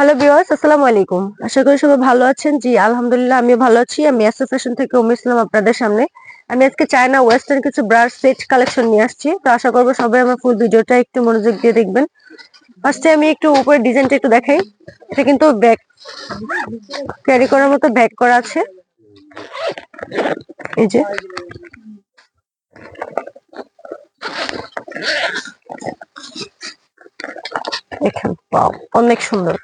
Hello viewers আসসালামু আলাইকুম। আশা করি সবাই ভালো আছেন। জি, আলহামদুলিল্লাহ, আমিও ভালো আছি। আমি এসএ ফ্যাশন থেকে উমি আপনাদের সামনে। আমি আজকে চায়না ওয়েস্টার্ন কিছু ব্রাশ সেট কালেকশন নিয়ে আসছি। তো আশা করব সবাই আমার ফুল ভিডিওটা একটু মনোযোগ দিয়ে দেখবেন। ফার্স্টে আমি একটু উপরে ডিজাইনটা একটু দেখাই। এটা কিন্তু ব্যাক ক্যারি করার মতো ব্যাক করা আছে। এই যে। দেখেন অনেক সুন্দর।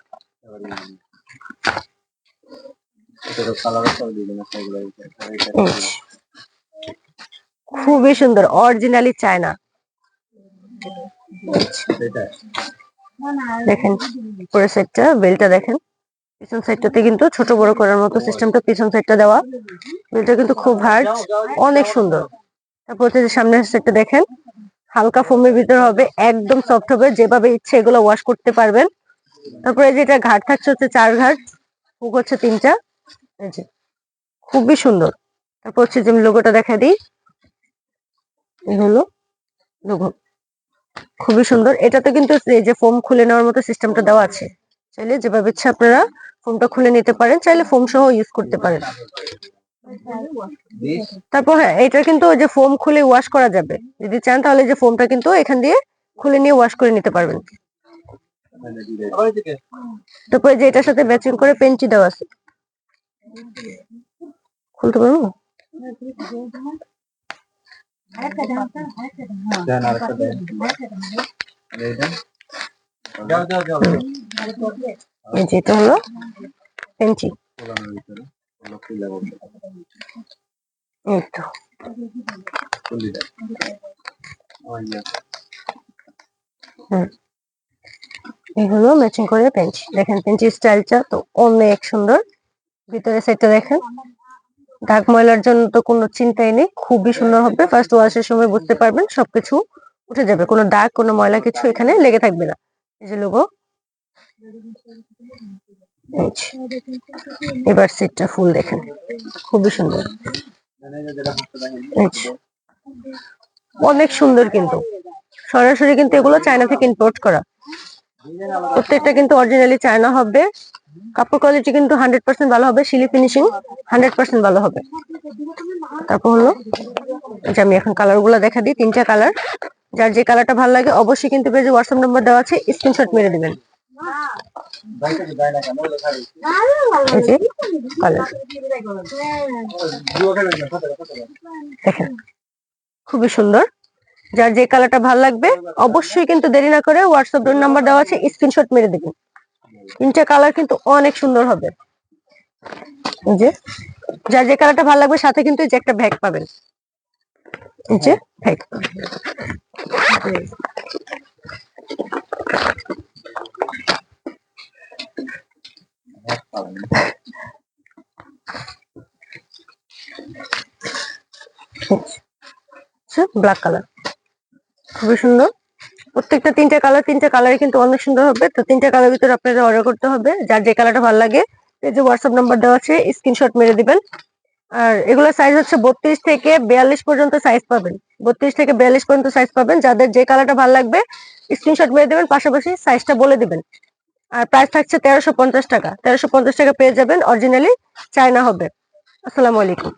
খুবই সুন্দর অরিজিনালি চায়না দেখেন পুরো সেটটা বেলটা দেখেন। পিছন সাইডটাতে কিন্তু ছোট বড় করার মতো সিস্টেমটা পিছন সাইডটা দেওয়া। বেলটা কিন্তু খুব হার্ড অনেক সুন্দর। তারপর হচ্ছে যে সামনের সাইডটা দেখেন, হালকা ফোমের ভিতর হবে, একদম সফট হবে। যেভাবে ইচ্ছে এগুলো ওয়াশ করতে পারবেন। তারপরে যেটা ঘাট থাকছে হচ্ছে চার ঘাট, হুক হচ্ছে তিনটা। এই যে, খুবই সুন্দর। তারপর হচ্ছে যে আমি লোগোটা দেখা দিই। এই হলো লোগো খুবই সুন্দর। এটাতে কিন্তু এই যে ফোম খুলে নেওয়ার মতো সিস্টেমটা দেওয়া আছে। চাইলে যেভাবে ইচ্ছা আপনারা ফোমটা খুলে নিতে পারেন, চাইলে ফোম সহ ইউজ করতে পারেন। তারপর হ্যাঁ এটা কিন্তু ওই যে ফোম খুলে ওয়াশ করা যাবে। যদি চান তাহলে যে ফোমটা কিন্তু এখান দিয়ে খুলে নিয়ে ওয়াশ করে নিতে পারবেন। তারপরে যে এটার সাথে ম্যাচিং করে পেন্টি দেওয়া আছে। খুলতে পারব? এটা হলো পেন্টি। এই তো। হুম। এই হলো ম্যাচিং করে পেন্টি দেখেন পেন্টি স্টাইলটা তো অনেক সুন্দর। ভিতরে সেটটা দেখেন। দাগ ময়লার জন্য তো কোনো চিন্তাই নেই, খুবই সুন্দর হবে। ফার্স্ট ওয়াশের সময় বুঝতে পারবেন সবকিছু উঠে যাবে। কোনো দাগ, কোনো ময়লা কিছু এখানে লেগে থাকবে না। এই যে লোগো এবার সেটটা ফুল দেখেন। খুবই সুন্দর। অনেক সুন্দর কিন্তু। সরাসরি কিন্তু এগুলো চায়না থেকে ইম্পোর্ট করা। প্রত্যেকটা কিন্তু অরিজিনালি চায়না হবে। কাপড় কোয়ালিটি কিন্তু হান্ড্রেড পার্সেন্ট ভালো হবে শিলি ফিনিশিং হান্ড্রেড পার্সেন্ট ভালো হবে। তারপর হলো যে আমি এখন কালারগুলো দেখা দিই, তিনটা কালার যার যে কালারটা ভালো লাগে, অবশ্যই কিন্তু পেজে হোয়াটসঅ্যাপ নাম্বার দেওয়া আছে স্ক্রিনশট মেরে দিবেন। খুবই সুন্দর। যার যে কালারটা ভালো লাগবে, অবশ্যই কিন্তু দেরি না করে হোয়াটসঅ্যাপ নাম্বার দেওয়া আছে স্ক্রিনশট মেরে দিবেন। তিনটা কালার কিন্তু অনেক সুন্দর হবে। যে, যার যে কালারটা ভালো লাগবে, সাথে কিন্তু যে একটা ব্যাগ পাবেন। যে ব্ল্যাক কালার খুবই সুন্দর। প্রত্যেকটা তিনটা কালার তিনটা কালারই কিন্তু অনেক সুন্দর হবে। তো তিনটা কালার ভিতরে আপনাদের অর্ডার করতে হবে। যার যে কালারটা ভালো লাগে যে হোয়াটসঅ্যাপ নাম্বার দেওয়া আছে স্ক্রিনশট মেরে দিবেন। আর এগুলোর সাইজ হচ্ছে বত্রিশ থেকে বিয়াল্লিশ পর্যন্ত সাইজ পাবেন। বত্রিশ থেকে বিয়াল্লিশ পর্যন্ত সাইজ পাবেন। যাদের যে কালারটা ভালো লাগবে স্ক্রিনশট মেরে দেবেন, পাশাপাশি সাইজটা বলে দিবেন। আর প্রাইস থাকছে তেরোশো পঞ্চাশ টাকা। তেরোশো পঞ্চাশ টাকা পেয়ে যাবেন। অরিজিনালি চায়না হবে। আসসালামু আলাইকুম।